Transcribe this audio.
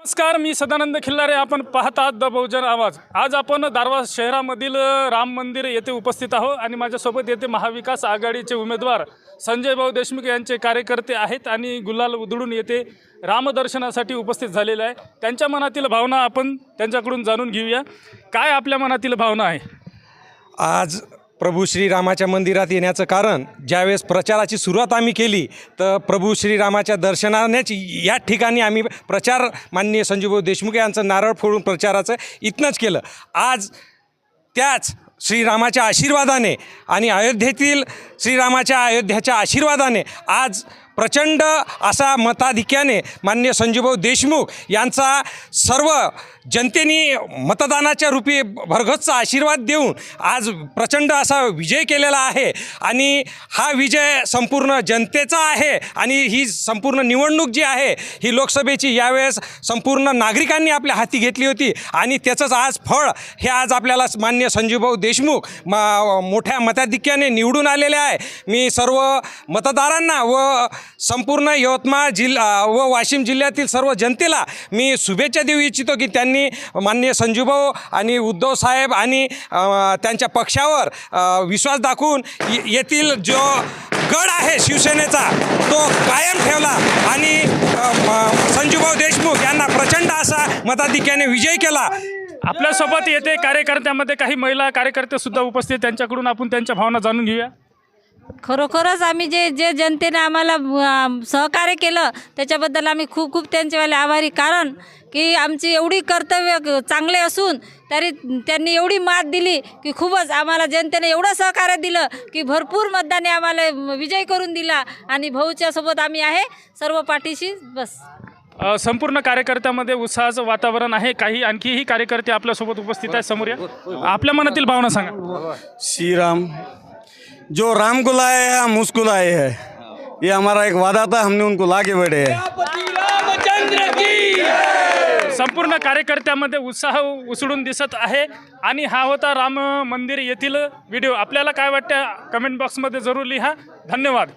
नमस्कार मी सदानंद खिल्लारे. आपण पाहत आहात द बहुजन आवाज. आज आपण दारवा शहरामधील राम मंदिर येथे उपस्थित आहोत आणि माझ्यासोबत येथे महाविकास आघाडीचे उमेदवार संजय भाऊ देशमुख यांचे कार्यकर्ते आहेत आणि गुलाल उधळून येथे रामदर्शनासाठी उपस्थित झालेले आहे. त्यांच्या मनातील भावना आपण त्यांच्याकडून जाणून घेऊया. काय आपल्या मनातील भावना आहे? आज प्रभू श्रीरामाच्या मंदिरात येण्याचं कारण ज्यावेळेस प्रचाराची सुरुवात आम्ही केली तर प्रभू श्रीरामाच्या दर्शनानेच या ठिकाणी आम्ही प्रचार माननीय संजीवभाऊ देशमुख यांचं नारळ फोडून प्रचाराचं इथनंच केलं. आज त्याच श्रीरामाच्या आशीर्वादाने आणि अयोध्येतील श्रीरामाच्या अयोध्याच्या आशीर्वादाने आज प्रचंड असा मताधिक्याने मान्य संजूभाऊ देशमुख यांचा सर्व जनतेने मतदानाच्या रूपी भरघसचा आशीर्वाद देऊन आज प्रचंड असा विजय केलेला आहे आणि हा विजय संपूर्ण जनतेचा आहे आणि ही संपूर्ण निवडणूक जी आहे ही लोकसभेची यावेळेस संपूर्ण नागरिकांनी आपल्या हाती घेतली होती आणि त्याचंच आज फळ हे आज आपल्याला मान्य संजीवभाऊ देशमुख म मोठ्या मताधिक्याने निवडून आलेले आहे. मी सर्व मतदारांना व संपूर्ण यवतमाळ जिल्हा व वाशिम जिल्ह्यातील सर्व जनतेला मी शुभेच्छा देऊ इच्छितो की त्यांनी माननीय संजूभाऊ आणि उद्धव साहेब आणि त्यांच्या पक्षावर विश्वास दाखवून ये- येथील जो गड आहे शिवसेनेचा तो कायम ठेवला आणि संजूभाऊ देशमुख यांना प्रचंड असा मताधिक्याने विजय केला. आपल्यासोबत येथे कार्यकर्त्यामध्ये काही महिला कार्यकर्ते सुद्धा उपस्थित त्यांच्याकडून आपण त्यांच्या भावना जाणून घेऊया. खरोखरच आम्ही जे जे जनतेने आम्हाला सहकार्य केलं त्याच्याबद्दल आम्ही खूप खूप त्यांचेवाले आभारी. कारण की आमची एवढी कर्तव्य क- चांगले असून तरी त्यांनी एवढी मात दिली की खूपच आम्हाला जनतेने एवढं सहकार्य दिलं की भरपूर मतदाने आम्हाला विजय करून दिला आणि भाऊच्या सोबत आम्ही आहे. सर्व पाठीशी बस. संपूर्ण कार्यकर्त्यामध्ये उत्साहाचं वातावरण आहे. काही आणखीही कार्यकर्ते आपल्यासोबत उपस्थित आहेत समोर या. आपल्या मनातील भावना सांगा. श्री राम जो राम को लाए हैं हम उसको लाए हैं। ये हमारा एक वादा था हमने उनको ला के बैठे हैं। संपूर्ण कार्यकर्त्यामध्ये उत्साह उसळून दिसत आहे आणि हा होता राम मंदिर येथील व्हिडिओ. आपल्याला काय वाटतं? कमेंट बॉक्समध्ये जरूर लिहा. धन्यवाद.